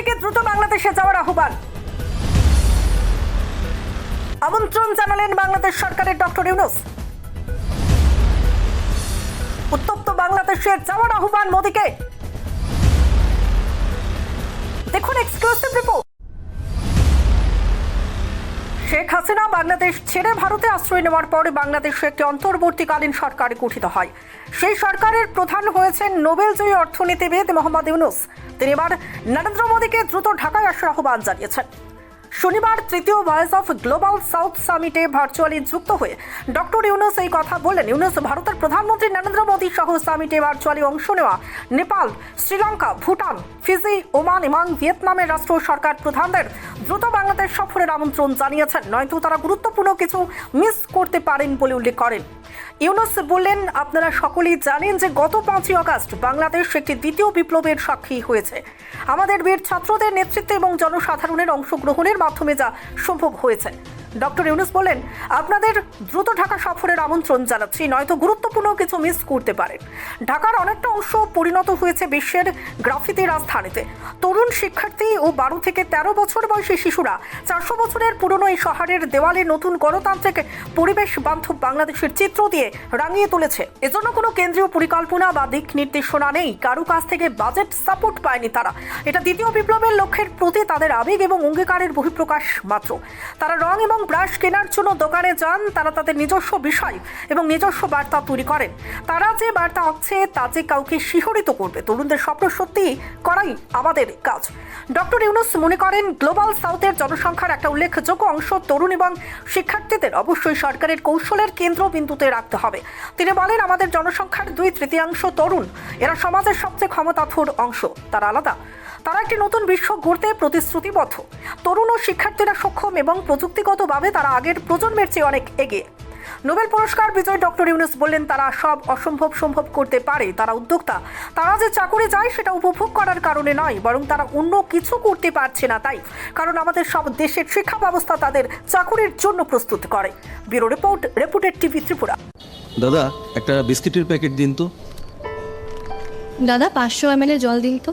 মোদীকে দ্রুত বাংলাদেশে যাওয়ার আহ্বান। আমন্ত্রণ জানালেন বাংলাদেশ সরকারের ডক্টর ইউনুস। উত্তপ্ত বাংলাদেশে যাওয়ার আহ্বান মোদীকে। দেখুন এক্সক্লুসিভ রিপোর্ট শেখ হাসিনা বাংলাদেশ ছেড়ে ভারতে আশ্রয় নেওয়ার পরে বাংলাদেশে একটি অন্তর্বর্তীকালীন সরকার গঠিত হয়। সেই সরকারের প্রধান হয়েছেন নোবেলজয়ী অর্থনীতিবিদ মোহাম্মদ ইউনুস। তিনি এবার নরেন্দ্র মোদীকে দ্রুত ঢাকায় আসার আহ্বান জানিয়েছেন। শনিবার তৃতীয় ভয়েস অফ গ্লোবাল সাউথ সামিটে ভার্চুয়ালি যুক্ত হয়ে ডক্টর ইউনুস এই কথা বললেন। ইউনুস ভারতের প্রধানমন্ত্রী নরেন্দ্র মোদী সহ সামিটে ভার্চুয়ালি অংশ নেওয়া নেপাল, শ্রীলঙ্কা, ভুটান, ফিজি, ওমান এবং ভিয়েতনামের রাষ্ট্র সরকার প্রধানদের দ্রুত বাংলাদেশ সফরের আমন্ত্রণ জানিয়েছেন। নয়তো তারা গুরুত্বপূর্ণ কিছু মিস করতে পারেন বলে উল্লেখ করেন। ইউনুস বললেন, আপনারা সকলেই জানেন যে গত পাঁচই আগস্ট বাংলাদেশ একটি দ্বিতীয় বিপ্লবের সাক্ষী হয়েছে। আমাদের বীর ছাত্রদের নেতৃত্বে এবং জনসাধারণের অংশগ্রহণের মাধ্যমে যা সম্ভব হয়েছে। ডক্টর ইউনুস বলেন, আপনাদের দ্রুত ঢাকা সফরের আমন্ত্রণ জানাচ্ছি, নয়তো গুরুত্বপূর্ণ কিছু মিস করতে পারেন। ঢাকার অনেকটা অংশ পরিণত হয়েছে বিশ্বের গ্রাফিতি রাজধানীতে। তরুণ শিক্ষার্থী ও বারো থেকে তেরো বছর বয়সী শিশুরা চারশো বছরের পুরনো এই শহরের দেওয়ালে নতুন গণতান্ত্রিক পরিবেশ বান্ধব বাংলাদেশের চিত্র দিয়ে রাঙিয়ে তুলেছে। এজন্য কোনো কেন্দ্রীয় পরিকল্পনা বা দিক নির্দেশনা নেই, কারও কাছ থেকে বাজেট সাপোর্ট পায়নি তারা। এটা দ্বিতীয় বিপ্লবের লক্ষ্যের প্রতি তাদের আবেগ এবং অঙ্গীকারের বহিঃপ্রকাশ মাত্র। তারা রং এবং ব্রাশ কেনার জন্য দোকানে যান, তারা তাদের নিজস্ব বিষয় এবং নিজস্ব বার্তা তৈরি করেন। তারা যে বার্তা আছে তা যে কাউকে শিহরিত করবে, তরুণদের স্বপ্ন সত্যি করাই আমাদের কাজ। ডক্টর ইউনুস মনে করেন, গ্লোবাল সাউথের জনসংখ্যার একটা উল্লেখযোগ্য অংশ তরুণ এবং শিক্ষার্থীদের অবশ্যই সরকারের কৌশলের কেন্দ্রবিন্দুতে রাখতে হবে। তিনি বলেন, আমাদের জনসংখ্যার দুই তৃতীয়াংশ তরুণ, এরা সমাজের সবচেয়ে ক্ষমতাধর অংশ, তারা আলাদা। তারা একটি নতুন বিশ্ব গড়তে প্রতিশ্রুতিবদ্ধ। তরুণ ও শিক্ষার্থীরা সক্ষম এবং প্রযুক্তিগতভাবে তারা আগের প্রজন্মের চেয়ে অনেক এগিয়ে। নোবেল পুরস্কার বিজয় ডক্টর ইউনুস বললেন তারা সব অসম্ভব সম্ভব করতে পারে। তারা উদ্যোক্তা। তারা যে চাকুরি যায় সেটা উপভোগ করার কারণে নয় বরং তারা অন্য কিছু করতে পারছে না তাই। কারণ আমাদের সব দেশের শিক্ষা ব্যবস্থা তাদের চাকুরির জন্য প্রস্তুত করে। Bureau report reputed TV Tripura. দাদা একটা বিস্কিটের প্যাকেট দিন তো। দাদা পাঁচশো এম জল দিন তো।